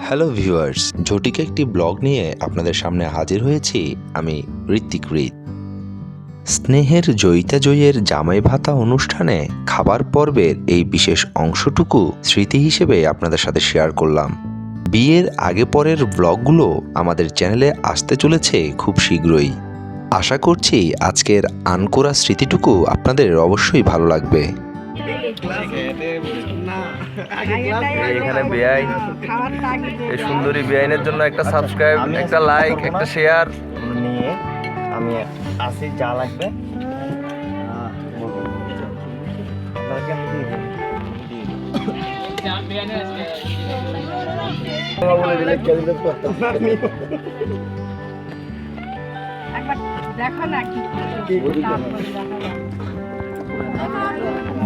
Hello viewers ঝটিকে একটি blog নিয়ে আপনাদের সামনে হাজির হয়েছি আমি ঋত্বিক রিত। স্নেহের জয়িতা জয়ের জামাই ভাতা অনুষ্ঠানে খাবার পর্বের এই বিশেষ অংশটুকু স্মৃতি হিসেবে আপনাদের সাথে শেয়ার করলাম। বিয়ের আগে পরের ব্লগগুলো আমাদের চ্যানেলে আসতে চলেছে খুব শীঘ্রই। আশা করছি আজকের আনকোরা স্মৃতিটুকু আপনাদের অবশ্যই ভালো লাগবে। এখানে বেআইন এই সুন্দরী বেআইনের জন্য একটা সাবস্ক্রাইব একটা লাইক একটা শেয়ার নিয়ে আমি আসি যা লাগবে।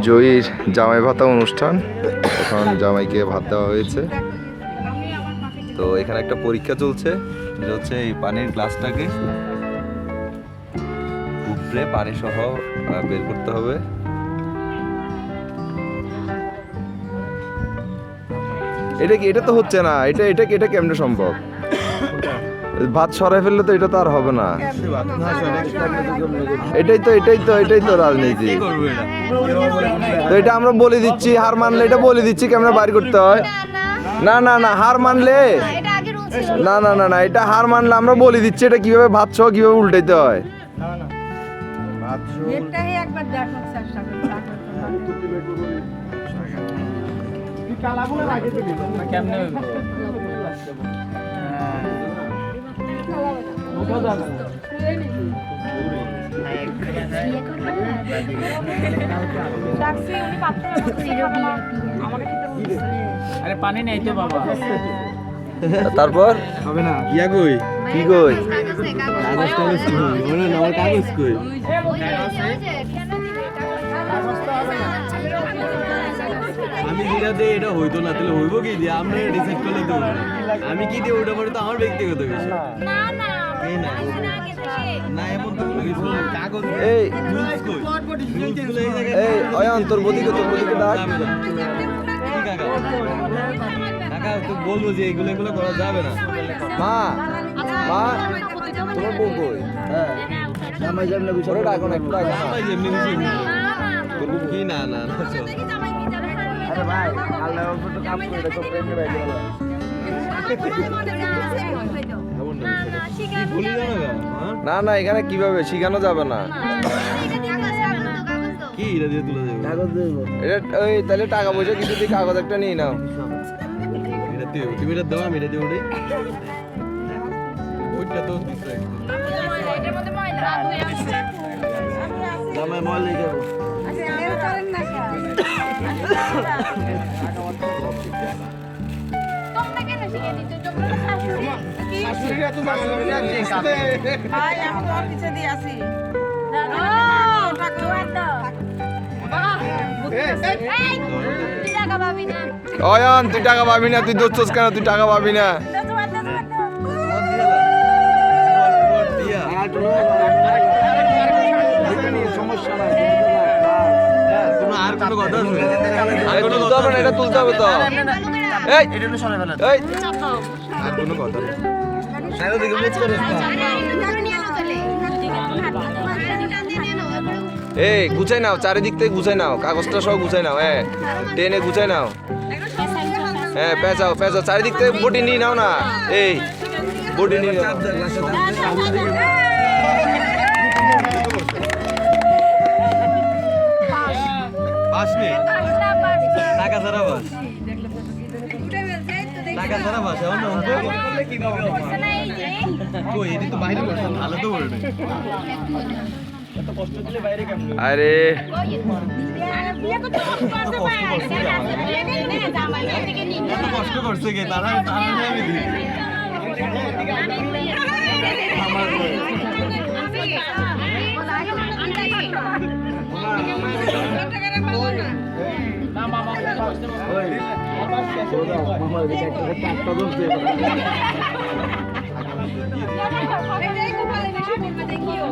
জয়ীর জামাই ভাতা অনুষ্ঠান এখন জামাইকে ভাত দেওয়া হয়েছে। তো এখানে একটা পরীক্ষা চলছে যেটা হচ্ছে এই পানির গ্লাসটাকে উপরে পানি সহ বের করতে হবে। এটা কি, এটা তো হচ্ছে না, এটা এটা এটা কেমনে সম্ভব? ভাত সরাই ফেললে তো এটা তো আর হবে না। এটাই তো এটাই তো এটাই তো রাজনীতি। তো এটা আমরা বলে দিচ্ছি, হার মানলে এটা বলে দিচ্ছি কেমনে বাইর করতে হয়? না না না, হার মানলে না না না না, এটা হার মানলে আমরা বলে দিচ্ছি, এটা কীভাবে ভাত সহ কীভাবে উল্টাইতে হয়? এটাই আরে পানি নেই তো বাবা। তারপর? হবে না। ইয়া কই কি কই? কাগজ কই? ওরে না কাগজ কই? হবে না। আমি যেটা দিই এটা হইতো না? তাহলে হইব কি দিয়ে? আমরা ডিসাইড করলে দেবো আমি কি দিয়ে ওটা পরে তো আমার ব্যক্তিগত বিষয়। না, না, এই না। আসে না আগে থেকে। না এমন তো অয়ন তোর বদিকে তোর বদিকে ডাক। কাকা? তো বলব যে এগুলো এগুলো করা যাবে না। মা মা তোমার বউ কই? হ্যাঁ। জামাই ডাকো একটু ডাকো। যেমনি না। কি না না না। ভাই আল্লাহ তো কাম করে দেখো প্রেমে ভাই না, না, এখানে কীভাবে? শিখানো যাবে না। কি এটা দিয়ে তুলে দেবো? কাগজ দেব। এটা ওই তাহলে টাকা পয়সা কিছু দিয়ে কাগজ একটা নিয়ে নাও। এটা দিয়ে তুমি এটা দাও আমি এটা দিয়ে ওইটা তো দিতে এটার মধ্যে ময়লা। আচ্ছা, করেন না অয়ন তুই টাকা পাবি না তুই দোচ্ছস কেন? তুই টাকা পাবি না। আর তুলতে হবে না এটা তুলতে হবে তো এই এটা কোনো কথা এই, গুছাই নাও, চারিদিক থেকে গুছাই নাও, কাগজটা সব গুছাই নাও হ্যাঁ টেনে গুছাই নাও। হ্যাঁ পেঁচাও পেঁচাও, চারিদিক থেকে বটি নিয়ে নাও না। এই, বটি নিয়ে নাও। ছাড়া বাস এমন অঙ্ক কই এটি তো বাইরে বসে ভালো তো বলবে। আরে। কষ্ট করছে কে? তারা তারা আমি দিই। দেখিও।